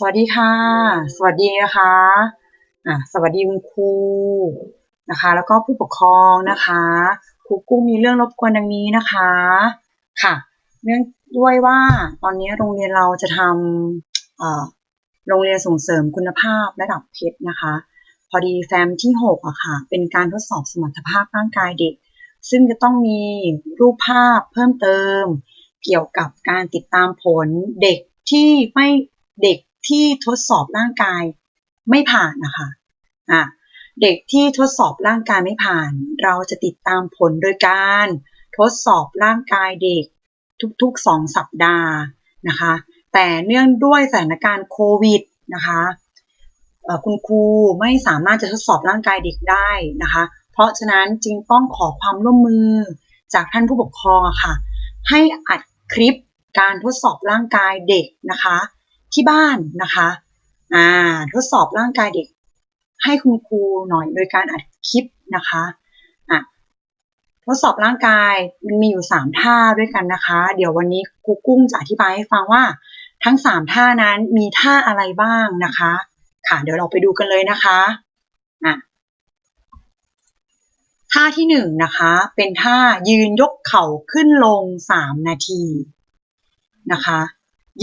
สวัสดีค่ะ สวัสดีนะคะอะสวัสดีคุณครูนะคะ แล้วก็ผู้ปกครองนะคะครูกุ้งมีเรื่องรบกวนดังนี้นะคะค่ะ เนื่องด้วยว่าตอนนี้โรงเรียนเราจะทำเอ่อโรงเรียนส่งเสริมคุณภาพระดับเพชรนะคะ พอดีแฟมที่6อะค่ะ เป็นการทดสอบสมรรถภาพร่างกายเด็ก ซึ่งจะต้องมีรูปภาพเพิ่มเติม เกี่ยวกับการติดตามผลเด็กที่ไม่เด็ก ที่ทดสอบร่างกายไม่ผ่านนะคะอะเด็กที่ทดสอบร่างกายไม่ผ่าน เราจะติดตามผลโดยการ ทดสอบร่างกายเด็กทุกๆ 2 สัปดาห์นะคะ แต่เนื่องด้วยสถานการณ์โควิดนะคะคุณครูไม่สามารถจะทดสอบร่างกายเด็กได้นะคะ เพราะฉะนั้นจึงต้องขอความร่วมมือจากท่านผู้ปกครองอะค่ะ ให้อัดคลิปการทดสอบร่างกายเด็กนะคะ ที่บ้านนะคะอ่าทดสอบร่างกายเด็กให้คุณครูหน่อยโดยการอัดคลิปนะคะอะทดสอบร่างกายมันมีอยู่ 3 ท่าด้วยกันนะคะ เดี๋ยววันนี้ครูกุ้งจะอธิบายให้ฟังว่าทั้ง 3 ท่านั้นมีท่าอะไรบ้างนะคะ ค่ะเดี๋ยวเราไปดูกันเลยนะคะอะท่าที่หนึ่งนะคะ เป็นท่ายืนยกเข่าขึ้นลง 3 นาทีนะคะ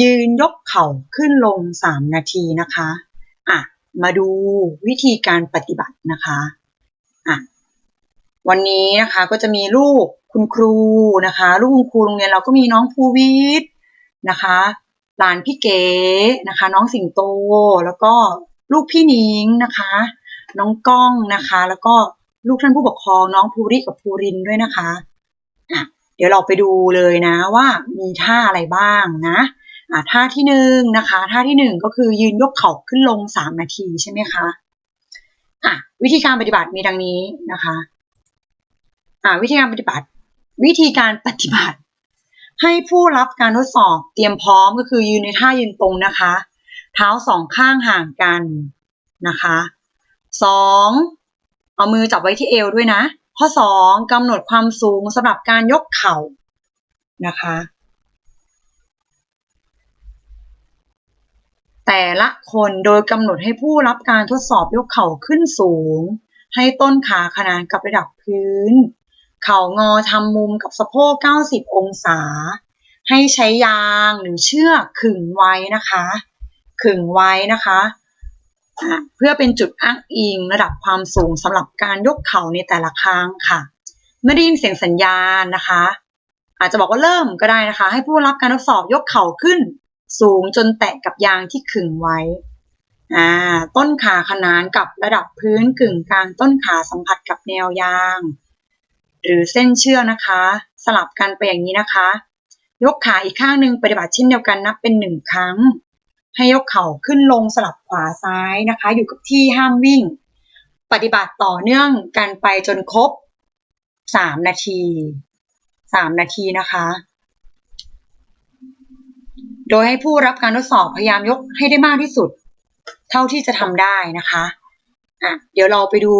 ยืนยกเข่าขึ้นลง 3 นาทีนะคะอะมาดูวิธีการปฏิบัตินะคะอะวันนี้นะคะก็จะมีลูกคุณครูนะคะ ลูกคุณครูโรงเรียนเราก็มีน้องภูวิทย์นะคะหลานพี่เก๋นะคะ น้องสิงโตแล้วก็ลูกพี่นิงนะคะ น้องก้องนะคะ แล้วก็ลูกท่านผู้ปกครองน้องภูริกับภูรินด้วยนะคะอะเดี๋ยวเราไปดูเลยนะว่ามีท่าอะไรบ้างนะ ท่าที่หนึ่งนะคะ ท่าที่หนึ่งก็คือยืนยกเข่าขึ้นลงสามนาทีใช่ไหมคะอะวิธีการปฏิบัติมีดังนี้นะคะอะวิธีการปฏิบัติ วิธีการปฏิบัติ ให้ผู้รับการทดสอบเตรียมพร้อมก็คือยืนในท่ายืนตรงนะคะ เท้าสองข้างห่างกันนะคะสองเอามือจับไว้ที่เอวด้วยนะ ข้อสองกำหนดความสูงสำหรับการยกเข่านะคะ แต่ละคนโดยกำหนดให้ผู้รับการทดสอบยกเข่าขึ้นสูง ให้ต้นขาขนานกับระดับพื้น เข่างอทำมุมกับสะโพก 90 องศา ให้ใช้ยางหรือเชือกขึงไว้นะคะ ขึงไว้นะคะ เพื่อเป็นจุดอ้างอิงระดับความสูงสำหรับการยกเข่าในแต่ละครั้งค่ะ ไม่ได้ยินเสียงสัญญาณนะคะ อาจจะบอกว่าเริ่มก็ได้นะคะ ให้ผู้รับการทดสอบยกเข่าขึ้น สูงจนแตะกับยางที่ขึงไว้ ต้นขาขนานกับระดับพื้นกึ่งกลางต้นขาสัมผัสกับแนวยาง หรือเส้นเชือกนะคะ สลับกันไปอย่างนี้นะคะ ยกขาอีกข้างหนึ่งปฏิบัติเช่นเดียวกันนับเป็นหนึ่งครั้ง ให้ยกเข่าขึ้นลงสลับขวาซ้ายนะคะ อยู่กับที่ห้ามวิ่ง ปฏิบัติต่อเนื่องกันไปจนครบสามนาทีสามนาทีนะคะ โดยให้ผู้รับการทดสอบพยายามยกให้ได้มากที่สุด เท่าที่จะทำได้นะคะอะเดี๋ยวเราไปดู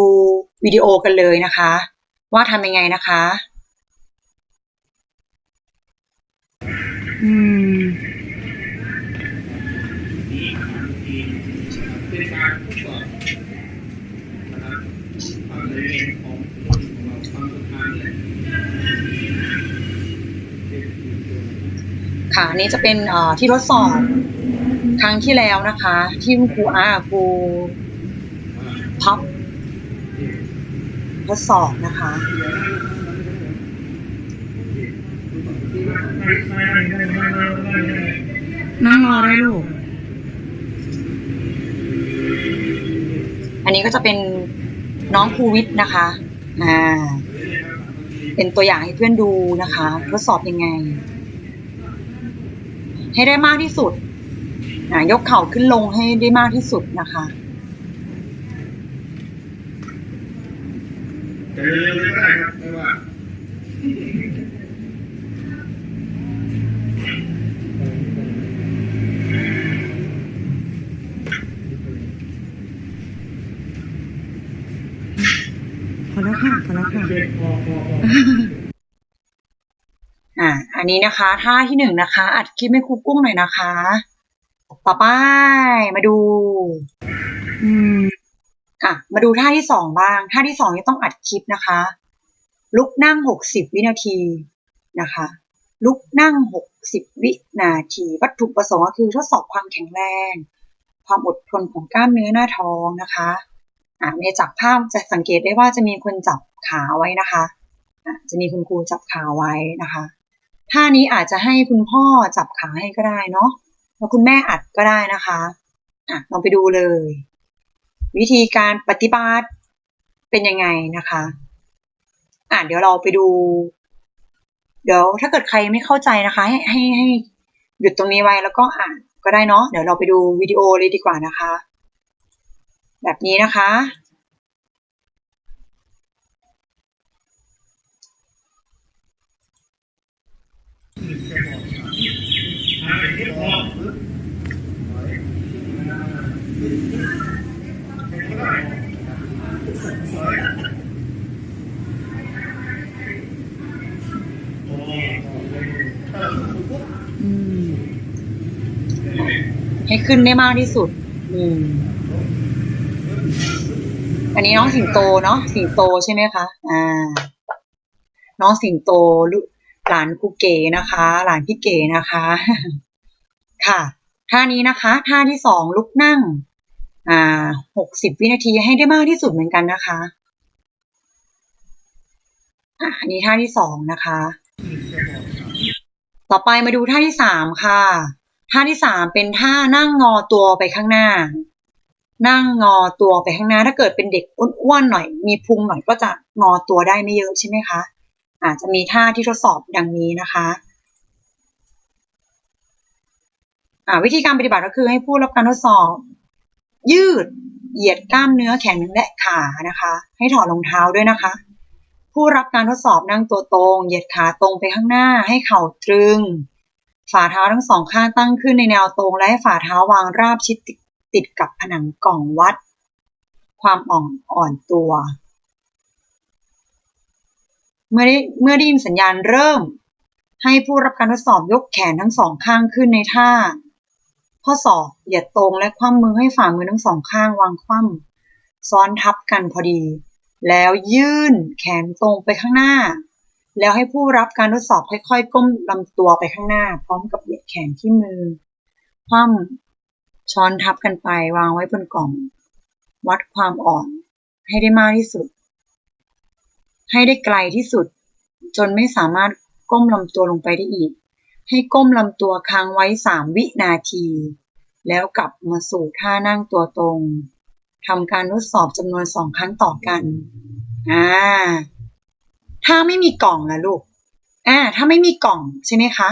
วิดีโอกันเลยนะคะ ว่าทำยังไงนะคะ อืมความบริเวของความสุดท้ายเลย ค่ะอันนี้จะเป็นเอ่อที่ทดสอบครั้งที่แล้วนะคะ ที่คุณครูอาครูพับทดสอบนะคะนั่งรอได้ลูก อันนี้ก็จะเป็นน้องภูวิทย์นะคะ อ่า เป็นตัวอย่างให้เพื่อนดูนะคะ ทดสอบยังไง ให้ได้มากที่สุดอ่ายกเข่าขึ้นลงให้ได้มากที่สุดนะคะแต่เร็วๆก็ได้ครับไม่ว่าพอแล้วค่ะพอแล้วค่ะ เด็กพอพอพอ อ่า อั นี้นะคะท่าที่หนึ่งนะคะ อัดคลิปให้ครูกุ้งหน่อยนะคะต่อไปมาดู อืมอะ มาดูท่าที่สองบ้าง ท่าที่สองนี่ต้องอัดคลิปนะคะ ลุกนั่งหกสิบวินาทีนะคะ ลุกนั่งหกสิบวินาที วัตถุประสงค์ก็คือทดสอบความแข็งแรง ความอดทนของกล้ามเนื้อหน้าท้องนะคะอะในจากภาพจะสังเกตได้ว่าจะมีคนจับขาไว้นะคะอะจะมีคุณครูจับขาไว้นะคะ ท่านี้อาจจะให้คุณพ่อจับขาให้ก็ได้เนาะแล้วคุณแม่อัดก็ได้นะคะอะลองไปดูเลย วิธีการปฏิบัติเป็นยังไงนะคะอะเดี๋ยวเราไปดู เดี๋ยวถ้าเกิดใครไม่เข้าใจนะคะ ให้ให้ให้หยุดตรงนี้ไว้แล้วก็อ่านก็ได้เนาะเดี๋ยวเราไปดูวิดีโอเลยดีกว่านะคะ แบบนี้นะคะ อืม ให้ขึ้นได้มากที่สุด อืม อันนี้น้องสิงโตเนาะ สิงโตใช่ไหมคะ อ่า น้องสิงโตลูก หลานครูเก๋นะคะ หลานพี่เก๋นะคะ ค่ะ ท่านี้นะคะ ท่าที่สองลุกนั่ง อ่าหกสิบวินาทีให้ได้มากที่สุดเหมือนกันนะคะอ่าอันนี้ท่าที่สองนะคะ ต่อไปมาดูท่าที่สามค่ะ ท่าที่สามเป็นท่านั่งงอตัวไปข้างหน้า นั่งงอตัวไปข้างหน้า ถ้าเกิดเป็นเด็กอ้วนๆหน่อย มีพุงหน่อยก็จะงอตัวได้ไม่เยอะใช่ไหมคะ อาจจะมีท่าที่ทดสอบดังนี้นะคะวิธีการปฏิบัติก็คือให้ผู้รับการทดสอบ ยืดเหยียดกล้ามเนื้อแขนและขานะคะ ให้ถอดรองเท้าด้วยนะคะ ผู้รับการทดสอบนั่งตัวตรง เหยียดขาตรงไปข้างหน้า ให้เข่าตรึง ฝ่าเท้าทั้งสองข้างตั้งขึ้นในแนวตรง และให้ฝ่าเท้าวางราบชิดติดติดกับผนังกล่องวัด ความอ่อนอ่อนตัว เมื่อได้เมื่อได้ยินสัญญาณเริ่ม ให้ผู้รับการทดสอบยกแขนทั้งสองข้างขึ้นในท่า ข้อศอกเหยียดตรงและคว่ำมือให้ฝ่ามือทั้งสองข้างวางคว่ำซ้อนทับกันพอดี แล้วยื่นแขนตรงไปข้างหน้า แล้วให้ผู้รับการทดสอบค่อยๆ ก้มลำตัวไปข้างหน้า พร้อมกับเหยียดแขนที่มือ คว่ำช้อนทับกันไปวางไว้บนกล่อง วัดความอ่อนให้ได้มากที่สุด ให้ได้ไกลที่สุด จนไม่สามารถก้มลำตัวลงไปได้อีก ให้ก้มลำตัวค้างไว้สามวินาที แล้วกลับมาสู่ท่านั่งตัวตรงทำการทดสอบจำนวนสองครั้งต่อกัน อ่า ถ้าไม่มีกล่องนะลูก อ่า ถ้าไม่มีกล่องใช่ไหมคะ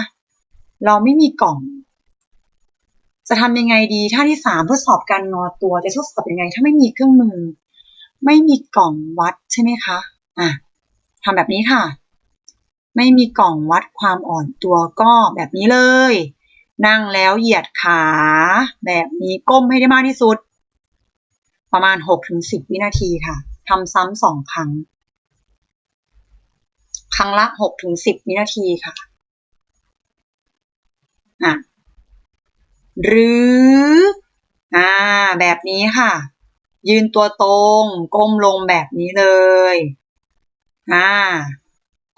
เราไม่มีกล่อง จะทำยังไงดี ท่าที่สามทดสอบการงอตัว จะทดสอบยังไง ถ้าไม่มีเครื่องมือ ไม่มีกล่องวัดใช่ไหมคะ อะทำแบบนี้ค่ะ ไม่มีกล่องวัดความอ่อนตัวก็แบบนี้เลย นั่งแล้วเหยียดขา แบบนี้ก้มให้ได้มากที่สุด ประมาณหกถึงสิบวินาทีค่ะทำซ้ำสองครั้ง ครั้งละหกถึงสิบวินาทีค่ะอะหรืออ่าแบบนี้ค่ะ ยืนตัวตรง ก้มลงแบบนี้เลย อ่า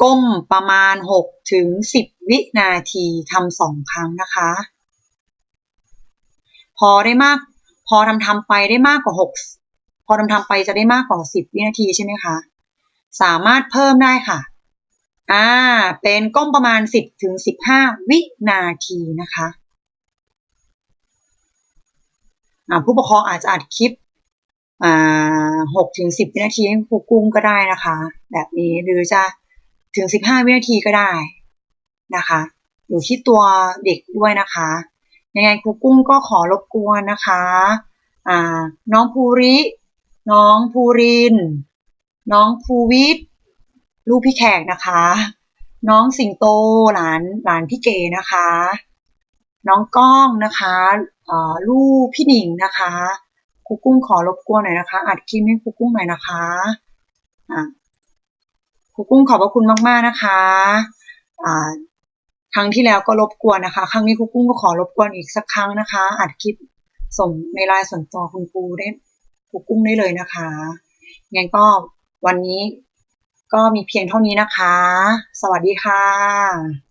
ก้มประมาณหกถึงสิบวินาทีทำสองครั้งนะคะ พอได้มาก พอทำทำไปได้มากกว่าหกพอทำทำไปจะได้มากกว่าสิบวินาทีใช่ไหมคะ สามารถเพิ่มได้ค่ะ อ่า เป็นก้มประมาณสิบถึงสิบห้าวินาทีนะคะผู้ปกครองอาจจะอัดคลิป อ่าหกถึงสิบวินาทีให้ครูกุ้งก็ได้นะคะ แบบนี้หรือจะถึงสิบห้าวินาทีก็ได้นะคะ อยู่ที่ตัวเด็กด้วยนะคะ ยังไงครูกุ้งก็ขอรบกวนนะคะอ่าน้องภูริ น้องภูริน น้องภูวิทลูกพี่แขกนะคะ น้องสิงโตหลานหลานพี่เกนะคะ น้องก้องนะคะอ่อลูกพี่หนิงนะคะ ครูกุ้งขอรบกวนหน่อยนะคะ อัดคลิปให้ครูกุ้งหน่อยนะคะอะครูกุ้งขอบพระคุณมาก ๆ นะคะอ่าครั้งที่แล้วก็รบกวนนะคะ ครั้งนี้ครูกุ้งก็ขอรบกวนอีกสักครั้งนะคะ อัดคลิปส่งในไลน์ส่วนตัวคุณครูได้ครูกุ้งได้เลยนะคะงั้นก็วันนี้ก็มีเพียงเท่านี้นะคะ สวัสดีค่ะ